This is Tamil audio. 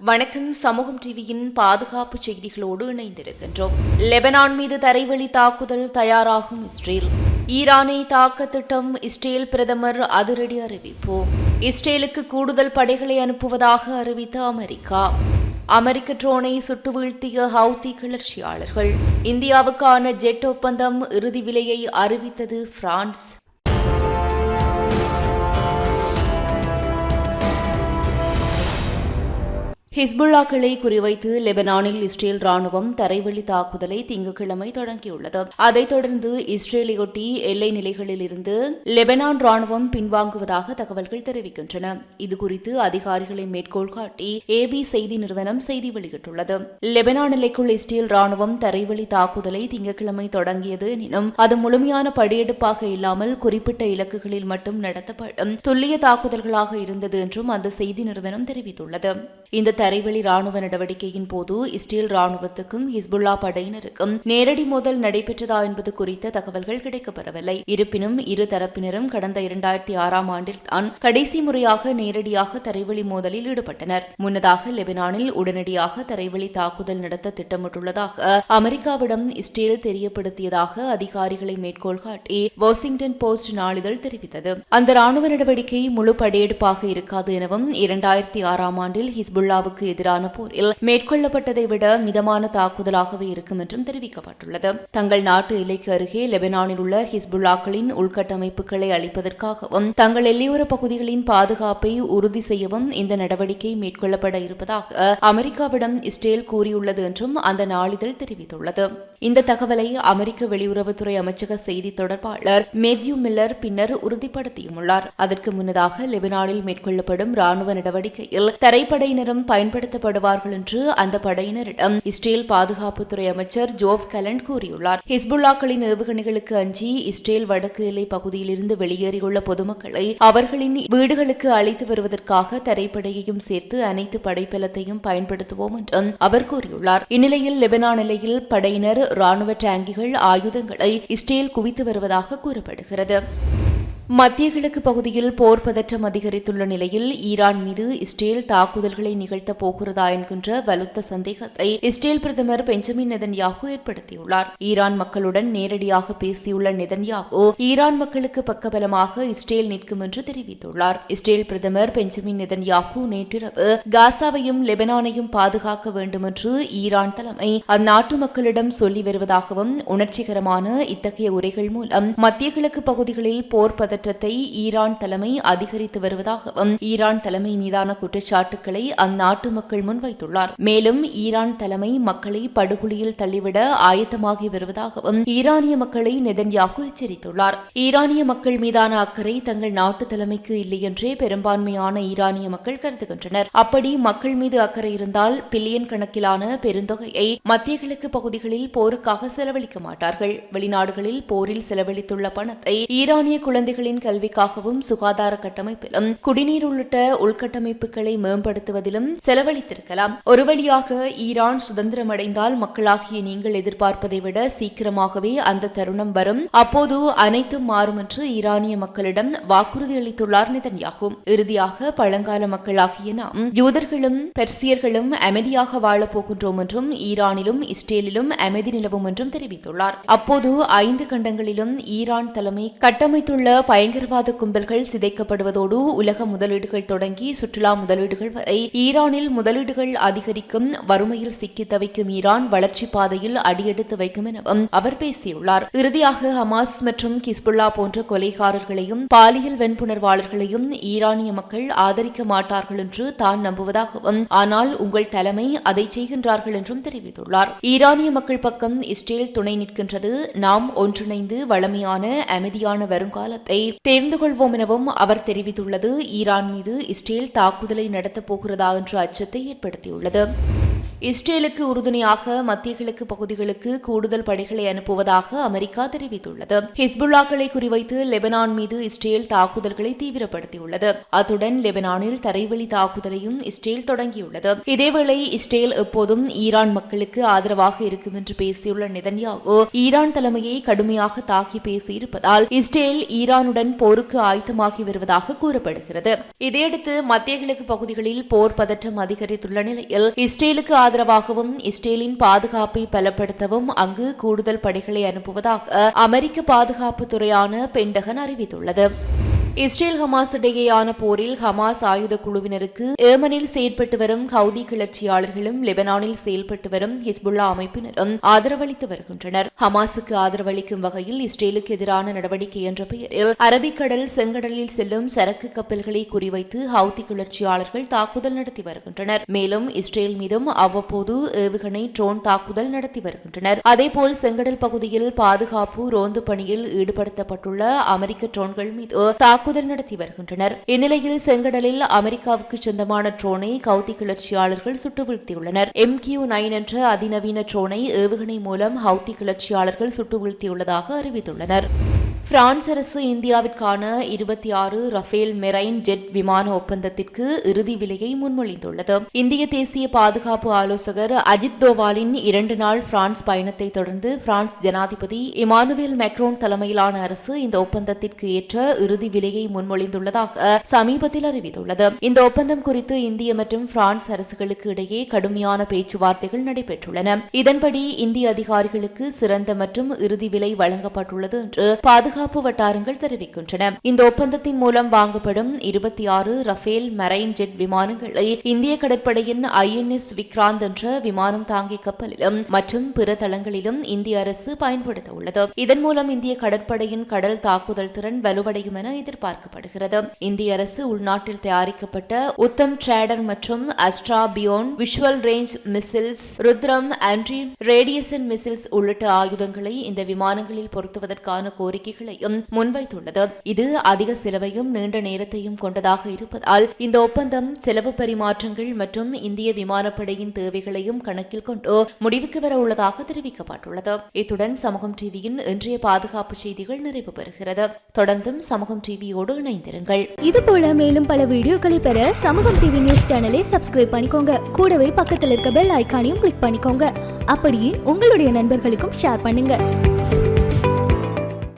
வணக்கம். சமூகம் டிவியின் பாதுகாப்பு செய்திகளோடு இணைந்திருக்கின்றோம். லெபனான் மீது தரைவழி தாக்குதல் தயாராகும் இஸ்ரேல். ஈரானை தாக்க திட்டம் இஸ்ரேல் பிரதமர் அதிரடி அறிவிப்பு. இஸ்ரேலுக்கு கூடுதல் படைகளை அனுப்புவதாக அறிவித்த அமெரிக்கா. அமெரிக்க ட்ரோனை சுட்டு வீழ்த்திய ஹவுதி கிளர்ச்சியாளர்கள். இந்தியாவுக்கான ஜெட் ஒப்பந்தம் இறுதி விலையை அறிவித்தது பிரான்ஸ். ஹிஸ்புல்லாக்களை குறிவைத்து லெபனானில் இஸ்ரேல் ராணுவம் தரைவழி தாக்குதலை திங்கட்கிழமை தொடங்கியுள்ளது. அதைத் தொடர்ந்து இஸ்ரேலையொட்டி எல்லை நிலைகளில் இருந்து லெபனான் ராணுவம் பின்வாங்குவதாக தகவல்கள் தெரிவிக்கின்றன. இதுகுறித்து அதிகாரிகளை மேற்கோள் காட்டி ஏபி செய்தி நிறுவனம் செய்தி வெளியிட்டுள்ளது. லெபனான் எல்லைக்குள் இஸ்ரேல் ராணுவம் தரைவழி தாக்குதலை திங்கட்கிழமை தொடங்கியது எனினும் அது முழுமையான படியெடுப்பாக இல்லாமல் குறிப்பிட்ட இலக்குகளில் மட்டும் நடத்தப்படும் துல்லிய தாக்குதல்களாக இருந்தது என்றும் அந்த செய்தி நிறுவனம் தெரிவித்துள்ளது. இந்த தரைவழி ராணுவ நடவடிக்கையின் போது இஸ்ரேல் ராணுவத்துக்கும் ஹிஸ்புல்லா படையினருக்கும் நேரடி மோதல் நடைபெற்றதா என்பது குறித்த தகவல்கள் கிடைக்கப்பெறவில்லை. இருப்பினும் இரு தரப்பினரும் கடந்த இரண்டாயிரத்தி ஆறாம் ஆண்டில் தான் கடைசி முறையாக நேரடியாக தரைவழி மோதலில் ஈடுபட்டனர். முன்னதாக லெபனானில் உடனடியாக தரைவழி தாக்குதல் நடத்த திட்டமிட்டுள்ளதாக அமெரிக்காவிடம் இஸ்ரேல் தெரியப்படுத்தியதாக அதிகாரிகளை மேற்கோள் காட்டி வாஷிங்டன் போஸ்ட் நாளிதழ் தெரிவித்தது. அந்த ராணுவ நடவடிக்கை முழு படையெடுப்பாக இருக்காது எனவும் இரண்டாயிரத்தி ஆறாம் ஆண்டில் ஹிஸ்புல்லாவுக்கு எதிரான போரில் மேற்கொள்ளப்பட்டதை விட மிதமான தாக்குதலாகவே இருக்கும் என்றும் தெரிவிக்கப்பட்டுள்ளது. தங்கள் நாட்டு எல்லைக்கு அருகே லெபனானில் உள்ள ஹிஸ்புல்லாக்களின் உள்கட்டமைப்புகளை அளிப்பதற்காகவும் தங்கள் எல்லையோர பகுதிகளின் பாதுகாப்பை உறுதி செய்யவும் இந்த நடவடிக்கை மேற்கொள்ளப்பட இருப்பதாக அமெரிக்காவிடம் இஸ்ரேல் கூறியுள்ளது என்றும் அந்த நாளிதழ் தெரிவித்துள்ளது. இந்த தகவலை அமெரிக்க வெளியுறவுத்துறை அமைச்சக செய்தி தொடர்பாளர் மேத்யூ மில்லர் பின்னர் உறுதிப்படுத்தியுள்ளார். அதற்கு முன்னதாக லெபனானில் மேற்கொள்ளப்படும் ராணுவ நடவடிக்கையில் தரைப்படையினரும் பயன்படுத்தப்படுவார்கள் என்று அந்த படையினரிடம் இஸ்ரேல் பாதுகாப்புத்துறை அமைச்சர் ஜோவ் கலன் கூறியுள்ளார். ஹிஸ்புல்லாக்களின் ஏவுகணைகளுக்கு அஞ்சி இஸ்ரேல் வடக்கு எல்லை பகுதியிலிருந்து வெளியேறியுள்ள பொதுமக்களை அவர்களின் வீடுகளுக்கு அழைத்து வருவதற்காக தரைப்படையையும் சேர்த்து அனைத்து படைப்பலத்தையும் பயன்படுத்துவோம் என்றும் அவர் கூறியுள்ளார். இந்நிலையில் லெபனான் எல்லையில் படையினர் ராணுவ டேங்கிகள் ஆயுதங்களை இஸ்ரேல் குவித்து வருவதாக கூறப்படுகிறது. மத்திய கிழக்கு பகுதியில் போர் பதற்றம் அதிகரித்துள்ள நிலையில் ஈரான் மீது இஸ்ரேல் தாக்குதல்களை நிகழ்த்தப் போகிறதா என்கின்ற வலுத்த சந்தேகத்தை இஸ்ரேல் பிரதமர் பெஞ்சமின் நெதன்யாகு ஏற்படுத்தியுள்ளார். ஈரான் மக்களுடன் நேரடியாக பேசியுள்ள நெதன்யாகு ஈரான் மக்களுக்கு பக்கபலமாக இஸ்ரேல் நிற்கும் என்று தெரிவித்துள்ளார். இஸ்ரேல் பிரதமர் பெஞ்சமின் நெதன்யாகு நேற்றிரவு காசாவையும் லெபனானையும் பாதுகாக்க வேண்டுமென்று ஈரான் தலைமை அந்நாட்டு மக்களிடம் சொல்லி வருவதாகவும் உணர்ச்சிகரமான இத்தகைய உரைகள் மூலம் மத்திய கிழக்கு பகுதிகளில் போர் பதற்றத்தை ஈரான் தலைமை அதிகரித்து வருவதாகவும் ஈரான் தலைமை மீதான குற்றச்சாட்டுக்களை அந்நாட்டு மக்கள் முன்வைத்துள்ளார். மேலும் ஈரான் தலைமை மக்களை படுகொலியில் தள்ளிவிட ஆயத்தமாகி வருவதாகவும் ஈரானிய மக்களை நெதன்யாகு எச்சரித்துள்ளார். ஈரானிய மக்கள் மீதான அக்கறை தங்கள் நாட்டு தலைமைக்கு இல்லை என்றே பெரும்பான்மையான ஈரானிய மக்கள் கருதுகின்றனர். அப்படி மக்கள் மீது அக்கறை இருந்தால் பில்லியன் கணக்கிலான பெருந்தொகையை மத்திய கிழக்கு பகுதிகளில் போருக்காக செலவழிக்க மாட்டார்கள். வெளிநாடுகளில் போரில் செலவழித்துள்ள பணத்தை ஈரானிய குழந்தைகளின் கல்விக்காகவும் சுகாதார கட்டமைப்பிலும் குடிநீர் உள்ளிட்ட உள்கட்டமைப்புகளை மேம்படுத்துவதிலும் செலவழித்திருக்கலாம். ஒரு வழியாக ஈரான் சுதந்திரமடைந்தால் மக்களாகிய நீங்கள் எதிர்பார்ப்பதை விட சீக்கிரமாகவே அந்த தருணம் வரும். அப்போது அனைத்தும் மாறும் என்று ஈரானிய மக்களிடம் வாக்குறுதி அளித்துள்ளார் நிதன்யாகும் இறுதியாக பழங்கால மக்களாகிய நாம் யூதர்களும் பெர்சியர்களும் அமைதியாக வாழப் போகின்றோம் என்றும் ஈரானிலும் இஸ்ரேலிலும் அமைதி நிலவும் என்றும் தெரிவித்துள்ளார். அப்போது ஐந்து கண்டங்களிலும் ஈரான் தலைமை கட்டமைத்துள்ள பயங்கரவாத கும்பல்கள் சிதைக்கப்படுவதோடு உலக முதலீடுகள் தொடங்கி சுற்றுலா முதலீடுகள் வரை ஈரானில் முதலீடுகள் அதிகரிக்கும் வறுமையில் சிக்கி தவிக்கும் ஈரான் வளர்ச்சி பாதையில் அடியெடுத்து வைக்கும் எனவும் அவர் பேசியுள்ளார். இறுதியாக ஹமாஸ் மற்றும் கிஸ்புல்லா போன்ற கொலைகாரர்களையும் பாலியல் வெண்புணர்வாளர்களையும் ஈரானிய மக்கள் ஆதரிக்க மாட்டார்கள் என்று தான் நம்புவதாகவும் ஆனால் உங்கள் தலைமை அதை செய்கின்றார்கள் என்றும் தெரிவித்துள்ளார். ஈரானிய மக்கள் பக்கம் இஸ்ரேல் துணை நிற்கின்றது. நாம் ஒன்றிணைந்து வளமையான அமைதியான வருங்காலத்தை தேர்ந்து கொள்வோம் எனவும் அவர் தெரிவித்துள்ளது. ஈரான் மீது இஸ்ரேல் தாக்குதலை நடத்தப் போகிறதா என்ற அச்சத்தை ஏற்படுத்தியுள்ளது. இஸ்ரேலுக்கு உறுதுணையாக மத்திய கிழக்கு பகுதிகளுக்கு கூடுதல் படைகளை அனுப்புவதாக அமெரிக்கா தெரிவித்துள்ளது. ஹிஸ்புல்லாக்களை குறிவைத்து லெபனான் மீது இஸ்ரேல் தாக்குதல்களை தீவிரப்படுத்தியுள்ளது. அத்துடன் லெபனானில் தரைவழி தாக்குதலையும் இஸ்ரேல் தொடங்கியுள்ளது. இதேவேளை இஸ்ரேல் எப்போதும் ஈரான் மக்களுக்கு ஆதரவாக இருக்கும் என்று பேசியுள்ள நிதன்யாகு ஈரான் தலைமையை கடுமையாக தாக்கி பேசியிருப்பதால் இஸ்ரேல் ஈரானுடன் போருக்கு ஆயத்தமாகி வருவதாக கூறப்படுகிறது. இதையடுத்து மத்திய கிழக்கு பகுதிகளில் போர் பதற்றம் அதிகரித்துள்ள நிலையில் இஸ்ரேலுக்கு ஆதரவாகவும் இஸ்ரேலின் பாதுகாப்பை பலப்படுத்தவும் அங்கு கூடுதல் படைகளை அனுப்புவதாக அமெரிக்க பாதுகாப்பு துறையான பென்டகன் அறிவித்துள்ளது. இஸ்ரேல் ஹமாஸ் இடையேயான போரில் ஹமாஸ் ஆயுத குழுவினருக்கு ஏமனில் செயற்பட்டு வரும் ஹவுதி கிளர்ச்சியாளர்களும் லெபனானில் செயல்பட்டு வரும் ஹிஸ்புல்லா அமைப்பினரும் ஆதரவளித்து வருகின்றனர். ஹமாஸுக்கு ஆதரவளிக்கும் வகையில் இஸ்ரேலுக்கு எதிரான நடவடிக்கை என்ற பெயரில் அரபிக்கடல் செங்கடலில் செல்லும் சரக்கு கப்பல்களை குறிவைத்து ஹவுதி கிளர்ச்சியாளர்கள் தாக்குதல் நடத்தி வருகின்றனர். மேலும் இஸ்ரேல் மீதும் அவ்வப்போது ஏவுகணை ட்ரோன் தாக்குதல் நடத்தி வருகின்றனர். அதேபோல் செங்கடல் பகுதியில் பாதுகாப்பு ரோந்து பணியில் ஈடுபடுத்தப்பட்டுள்ள அமெரிக்க ட்ரோன்கள் மீது தாக்குதல் நடத்தி வருகின்றனர். இந்நிலையில் செங்கடலில் அமெரிக்காவுக்கு சொந்தமான ட்ரோனை கவுதி கிளர்ச்சியாளர்கள் சுட்டு வீழ்த்தியுள்ளனர் எம் கியூ நைன் என்ற அதிநவீன ட்ரோனை ஏவுகணை மூலம் ஹவுதி கிளர்ச்சியாளர்கள் சுட்டு வீழ்த்தியுள்ளதாக அறிவித்துள்ளனர். பிரான்ஸ் அரசு இந்தியாவிற்கான இருபத்தி ஆறு ரஃபேல் மெரைன் ஜெட் விமான ஒப்பந்தத்திற்கு இறுதி விலையை முன்மொழிந்துள்ளது. இந்திய தேசிய பாதுகாப்பு ஆலோசகர் அஜித் தோவாலின் இரண்டு நாள் பிரான்ஸ் பயணத்தை தொடர்ந்து பிரான்ஸ் ஜனாதிபதி இமானுவேல் மெக்ரோன் தலைமையிலான அரசு இந்த ஒப்பந்தத்திற்கு ஏற்ற இறுதி விலையை முன்மொழிந்துள்ளதாக சமீபத்தில் அறிவித்துள்ளது. இந்த ஒப்பந்தம் குறித்து இந்திய மற்றும் பிரான்ஸ் அரசுகளுக்கு இடையே கடுமையான பேச்சுவார்த்தைகள் நடைபெற்றுள்ளன. இதன்படி இந்திய அதிகாரிகளுக்கு சிறந்த மற்றும் இறுதி விலை வழங்கப்பட்டுள்ளது என்று பாதுகாப்பு பாதுகாப்பு வட்டாரங்கள் தெரிவிக்கின்றன. இந்த ஒப்பந்தத்தின் மூலம் வாங்கப்படும் இருபத்தி ஆறு ரஃபேல் மெரைன் ஜெட் விமானங்களை இந்திய கடற்படையின் ஐஎன்எஸ் விக்ராந்த் என்ற விமானம் தாங்கி கப்பலிலும் மற்றும் பிற தளங்களிலும் இந்திய அரசு பயன்படுத்த உள்ளது இதன் மூலம் இந்திய கடற்படையின் கடல் தாக்குதல் திறன் வலுவடையும் என எதிர்பார்க்கப்படுகிறது. இந்திய அரசு உள்நாட்டில் தயாரிக்கப்பட்ட உத்தம் ட்ரேடர் மற்றும் Astra beyond visual range missiles Rudram anti radiation missiles உள்ளிட்ட ஆயுதங்களை இந்த விமானங்களில் பொருத்துவதற்கான கோரிக்கைகள் கோரிக்கைகளையும் முன்வைத்துள்ளது. இது அதிக செலவையும் நீண்ட நேரத்தையும் கொண்டதாக இருப்பதால் இந்த ஒப்பந்தம் செலவு பரிமாற்றங்கள் மற்றும் இந்திய விமானப்படையின் தேவைகளையும் கணக்கில் கொண்டு முடிவுக்கு வர உள்ளதாக தெரிவிக்கப்பட்டுள்ளது. இத்துடன் சமூகம் டிவியின் இன்றைய பாதுகாப்பு செய்திகள் நிறைவு பெறுகிறது. தொடர்ந்தும் சமூகம் டிவியோடு இணைந்திருங்கள். இது போல மேலும் பல வீடியோக்களை பெற சமூகம் டிவி நியூஸ் சேனலை சப்ஸ்கிரைப் பண்ணிக்கோங்க. கூடவே பக்கத்தில் இருக்க பெல் ஐக்கானையும் கிளிக் பண்ணிக்கோங்க. அப்படியே உங்களுடைய நண்பர்களுக்கும் ஷேர் பண்ணுங்க.